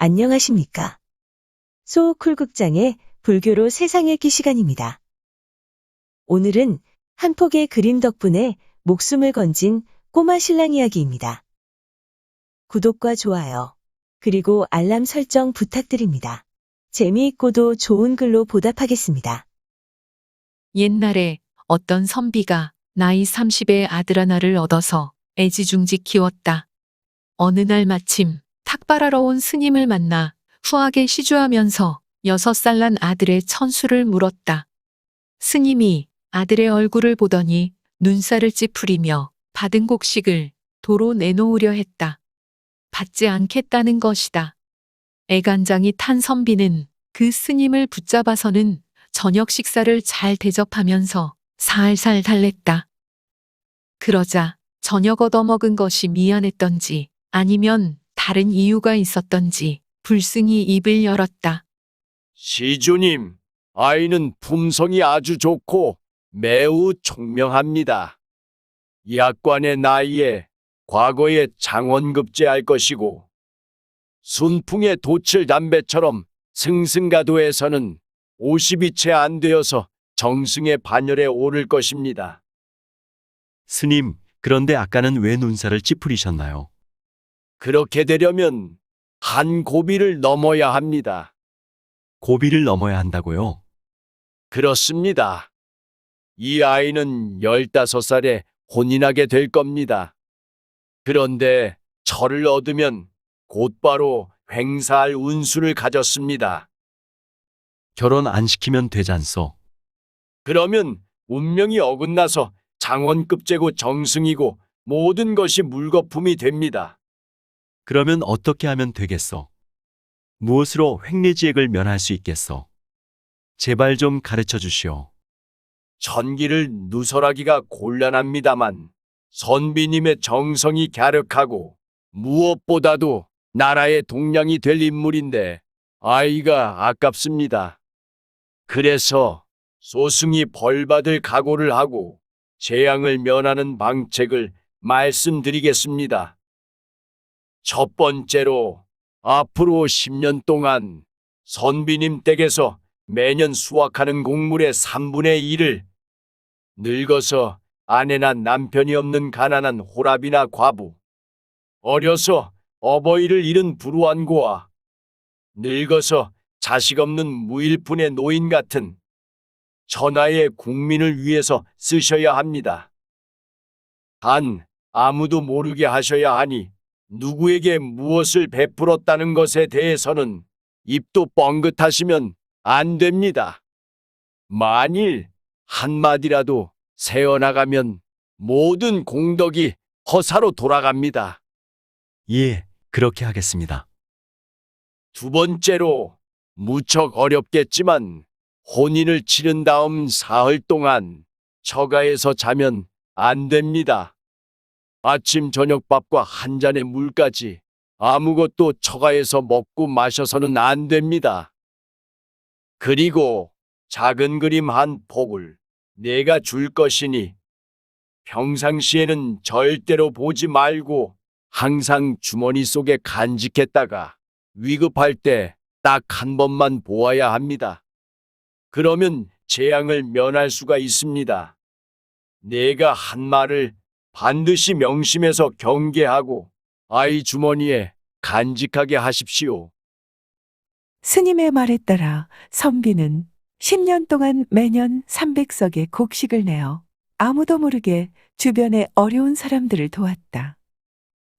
안녕하십니까. 소쿨극장의 불교로 세상 읽기 시간입니다. 오늘은 한 폭의 그림 덕분에 목숨을 건진 꼬마 신랑 이야기입니다. 구독과 좋아요, 그리고 알람 설정 부탁드립니다. 재미있고도 좋은 글로 보답하겠습니다. 옛날에 어떤 선비가 나이 30의 아들 하나를 얻어서 애지중지 키웠다. 어느 날 마침 탁발하러 온 스님을 만나 후하게 시주하면서 여섯 살 난 아들의 천수를 물었다. 스님이 아들의 얼굴을 보더니 눈살을 찌푸리며 받은 곡식을 도로 내놓으려 했다. 받지 않겠다는 것이다. 애간장이 탄 선비는 그 스님을 붙잡아서는 저녁 식사를 잘 대접하면서 살살 달랬다. 그러자 저녁 얻어먹은 것이 미안했던지 아니면 다른 이유가 있었던지 불승이 입을 열었다. 시주님, 아이는 품성이 아주 좋고 매우 총명합니다. 약관의 나이에 과거에 장원급제할 것이고 순풍의 도칠 담배처럼 승승가도에서는 50이 채 안 되어서 정승의 반열에 오를 것입니다. 스님, 그런데 아까는 왜 눈살을 찌푸리셨나요? 그렇게 되려면 한 고비를 넘어야 합니다. 고비를 넘어야 한다고요? 그렇습니다. 이 아이는 15살에 혼인하게 될 겁니다. 그런데 저를 얻으면 곧바로 횡사할 운수를 가졌습니다. 결혼 안 시키면 되잖소. 그러면 운명이 어긋나서 장원급제고 정승이고 모든 것이 물거품이 됩니다. 그러면 어떻게 하면 되겠소? 무엇으로 횡례지액을 면할 수 있겠소? 제발 좀 가르쳐 주시오. 천기를 누설하기가 곤란합니다만 선비님의 정성이 갸륵하고 무엇보다도 나라의 동량이 될 인물인데 아이가 아깝습니다. 그래서 소승이 벌받을 각오를 하고 재앙을 면하는 방책을 말씀드리겠습니다. 첫 번째로 앞으로 10년 동안 선비님 댁에서 매년 수확하는 곡물의 3분의 1을 늙어서 아내나 남편이 없는 가난한 호랍이나 과부, 어려서 어버이를 잃은 불우한 고아, 늙어서 자식 없는 무일푼의 노인 같은 천하의 국민을 위해서 쓰셔야 합니다. 단, 아무도 모르게 하셔야 하니 누구에게 무엇을 베풀었다는 것에 대해서는 입도 뻥긋하시면 안 됩니다. 만일 한마디라도 새어나가면 모든 공덕이 허사로 돌아갑니다. 예, 그렇게 하겠습니다. 두 번째로 무척 어렵겠지만 혼인을 치른 다음 사흘 동안 처가에서 자면 안 됩니다. 아침 저녁밥과 한 잔의 물까지 아무것도 처가에서 먹고 마셔서는 안 됩니다. 그리고 작은 그림 한 폭을 내가 줄 것이니 평상시에는 절대로 보지 말고 항상 주머니 속에 간직했다가 위급할 때 딱 한 번만 보아야 합니다. 그러면 재앙을 면할 수가 있습니다. 내가 한 말을 반드시 명심해서 경계하고 아이 주머니에 간직하게 하십시오. 스님의 말에 따라 선비는 10년 동안 매년 300석의 곡식을 내어 아무도 모르게 주변의 어려운 사람들을 도왔다.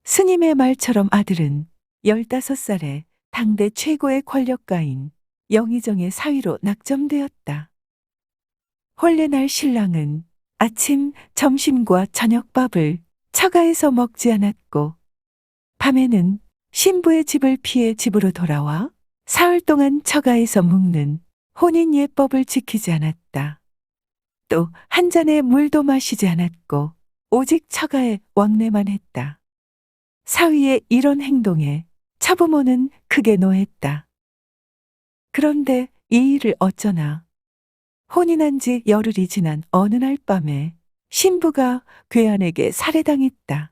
스님의 말처럼 아들은 15살에 당대 최고의 권력가인 영의정의 사위로 낙점되었다. 혼례날 신랑은 아침, 점심과 저녁밥을 처가에서 먹지 않았고 밤에는 신부의 집을 피해 집으로 돌아와 사흘 동안 처가에서 묵는 혼인 예법을 지키지 않았다. 또 한 잔의 물도 마시지 않았고 오직 처가에 왕래만 했다. 사위의 이런 행동에 차부모는 크게 노했다. 그런데 이 일을 어쩌나 혼인한 지 열흘이 지난 어느 날 밤에 신부가 괴한에게 살해당했다.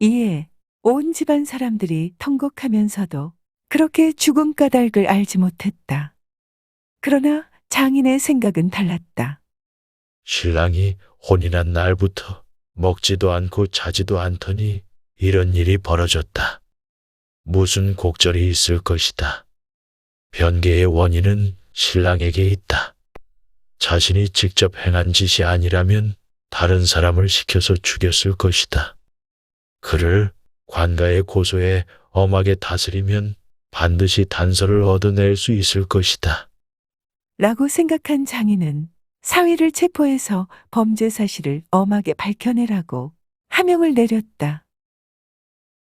이에 온 집안 사람들이 통곡하면서도 그렇게 죽음 까닭을 알지 못했다. 그러나 장인의 생각은 달랐다. 신랑이 혼인한 날부터 먹지도 않고 자지도 않더니 이런 일이 벌어졌다. 무슨 곡절이 있을 것이다. 변개의 원인은 신랑에게 있다. 자신이 직접 행한 짓이 아니라면 다른 사람을 시켜서 죽였을 것이다. 그를 관가의 고소에 엄하게 다스리면 반드시 단서를 얻어낼 수 있을 것이다. 라고 생각한 장인은 사위를 체포해서 범죄 사실을 엄하게 밝혀내라고 하명을 내렸다.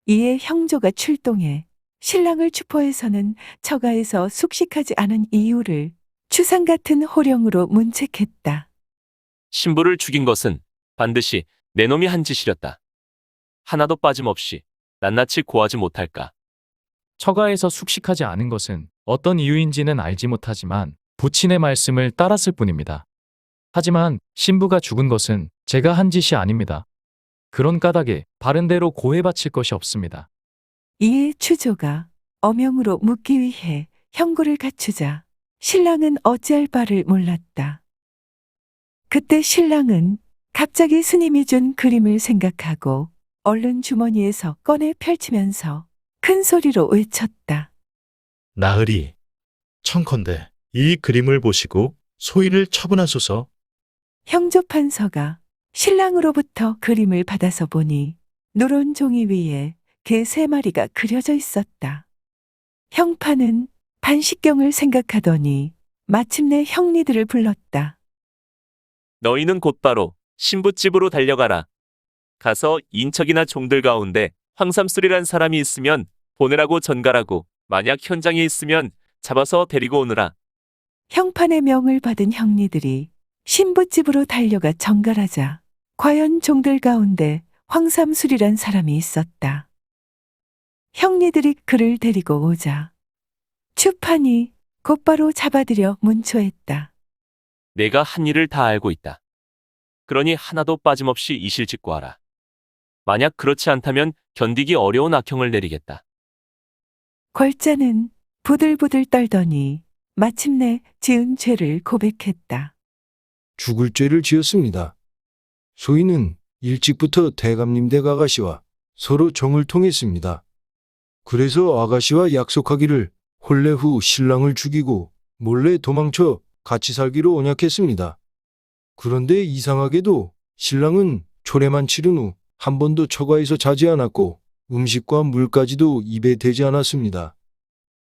이에 형조가 출동해 신랑을 추포해서는 처가에서 숙식하지 않은 이유를 추상 같은 호령으로 문책했다. 신부를 죽인 것은 반드시 내 놈이 한 짓이렸다. 하나도 빠짐없이 낱낱이 고하지 못할까. 처가에서 숙식하지 않은 것은 어떤 이유인지는 알지 못하지만 부친의 말씀을 따랐을 뿐입니다. 하지만 신부가 죽은 것은 제가 한 짓이 아닙니다. 그런 까닭에 바른대로 고해 바칠 것이 없습니다. 이에 추조가 어명으로 묻기 위해 형구를 갖추자 신랑은 어찌할 바를 몰랐다. 그때 신랑은 갑자기 스님이 준 그림을 생각하고 얼른 주머니에서 꺼내 펼치면서 큰 소리로 외쳤다. 나으리, 청컨대 이 그림을 보시고 소인을 처분하소서. 형조 판서가 신랑으로부터 그림을 받아서 보니 누런 종이 위에 개 세 마리가 그려져 있었다. 형파는 반식경을 생각하더니 마침내 형리들을 불렀다. 너희는 곧바로 신부집으로 달려가라. 가서 인척이나 종들 가운데 황삼술이란 사람이 있으면 보내라고 전가라고 만약 현장에 있으면 잡아서 데리고 오느라. 형판의 명을 받은 형리들이 신부집으로 달려가 정갈하자 과연 종들 가운데 황삼술이란 사람이 있었다. 형리들이 그를 데리고 오자 추판이 곧바로 잡아들여 문초했다. 내가 한 일을 다 알고 있다. 그러니 하나도 빠짐없이 이실직고 하라. 만약 그렇지 않다면 견디기 어려운 악형을 내리겠다. 걸자는 부들부들 떨더니 마침내 지은 죄를 고백했다. 죽을 죄를 지었습니다. 소인은 일찍부터 대감님 댁 아가씨와 서로 정을 통했습니다. 그래서 아가씨와 약속하기를 혼례 후 신랑을 죽이고 몰래 도망쳐 같이 살기로 언약했습니다. 그런데 이상하게도 신랑은 초래만 치른 후 한 번도 처가에서 자지 않았고 음식과 물까지도 입에 대지 않았습니다.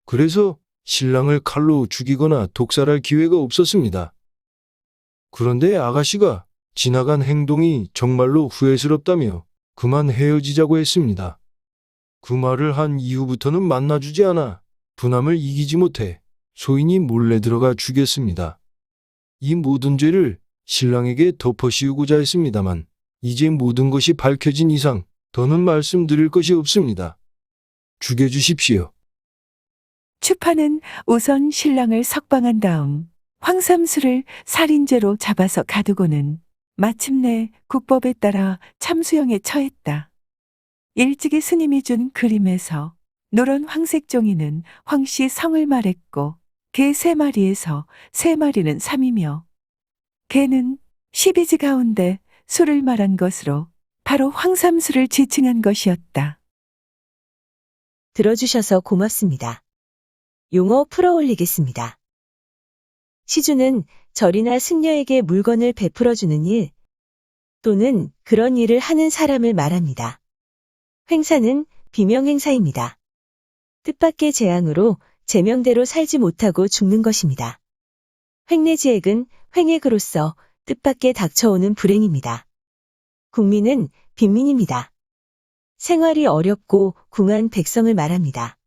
그래서 신랑을 칼로 죽이거나 독살할 기회가 없었습니다. 그런데 아가씨가 지나간 행동이 정말로 후회스럽다며 그만 헤어지자고 했습니다. 그 말을 한 이후부터는 만나주지 않아 분함을 이기지 못해 소인이 몰래 들어가 죽였습니다. 이 모든 죄를 신랑에게 덮어씌우고자 했습니다만 이제 모든 것이 밝혀진 이상 더는 말씀드릴 것이 없습니다. 죽여주십시오. 추파는 우선 신랑을 석방한 다음 황삼수를 살인죄로 잡아서 가두고는 마침내 국법에 따라 참수형에 처했다. 일찍이 스님이 준 그림에서 노란 황색 종이는 황씨 성을 말했고 개 세 마리에서 세 마리는 삼이며 개는 십이지 가운데 수를 말한 것으로 바로 황삼수를 지칭한 것이었다. 들어주셔서 고맙습니다. 용어 풀어 올리겠습니다. 시주는 절이나 승려에게 물건을 베풀어주는 일 또는 그런 일을 하는 사람을 말합니다. 횡사는 비명 행사입니다. 뜻밖의 재앙으로 제명대로 살지 못하고 죽는 것입니다. 횡례지액은 횡액으로서 뜻밖의 닥쳐오는 불행입니다. 국민은 빈민입니다. 생활이 어렵고 궁한 백성을 말합니다.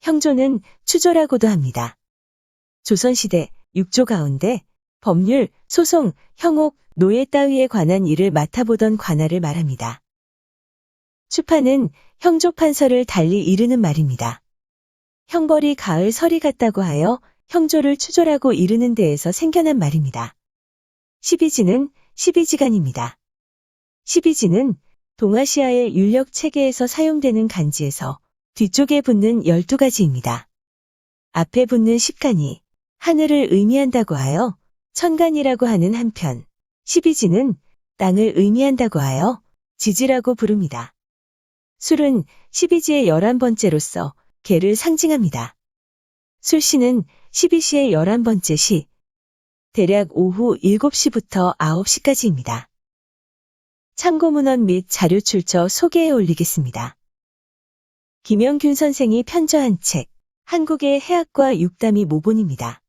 형조는 추조라고도 합니다. 조선시대 6조 가운데 법률, 소송, 형옥, 노예 따위에 관한 일을 맡아보던 관할을 말합니다. 추파는 형조 판서를 달리 이르는 말입니다. 형벌이 가을 설이 같다고 하여 형조를 추조라고 이르는 데에서 생겨난 말입니다. 십이지는 십이지간입니다. 십이지는 동아시아의 윤력 체계에서 사용되는 간지에서 뒤쪽에 붙는 12가지입니다. 앞에 붙는 10간이 하늘을 의미한다고 하여 천간이라고 하는 한편 12지는 땅을 의미한다고 하여 지지라고 부릅니다. 술은 12지의 11번째로서 개를 상징합니다. 술시는 12시의 11번째 시, 대략 오후 7시부터 9시까지입니다. 참고문헌 및 자료 출처 소개해 올리겠습니다. 김영균 선생이 편저한 책, 한국의 해학과 육담이 모본입니다.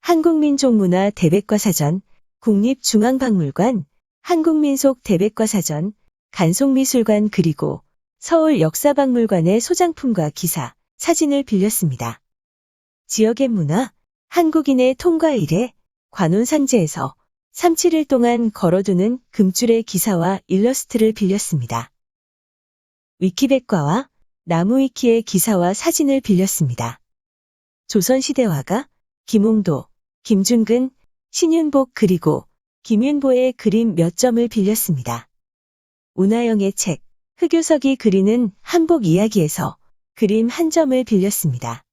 한국민족문화 대백과사전, 국립중앙박물관, 한국민속 대백과사전, 간송미술관 그리고 서울 역사박물관의 소장품과 기사, 사진을 빌렸습니다. 지역의 문화, 한국인의 통과 이래 관혼상제에서 3, 7일 동안 걸어두는 금줄의 기사와 일러스트를 빌렸습니다. 위키백과와 나무위키의 기사와 사진을 빌렸습니다. 조선시대화가 김홍도, 김준근, 신윤복 그리고 김윤보의 그림 몇 점을 빌렸습니다. 운하영의 책, 흑요석이 그리는 한복 이야기에서 그림 한 점을 빌렸습니다.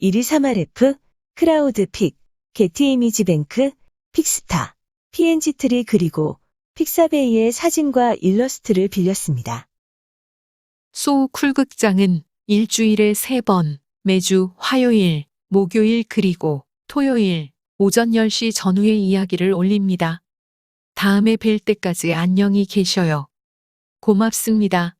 123RF, 크라우드픽, 게티 이미지뱅크, 픽스타, PNG트리 그리고 픽사베이의 사진과 일러스트를 빌렸습니다. 소우 쿨극장은 일주일에 3번, 매주 화요일, 목요일 그리고 토요일 오전 10시 전후의 이야기를 올립니다. 다음에 뵐 때까지 안녕히 계셔요. 고맙습니다.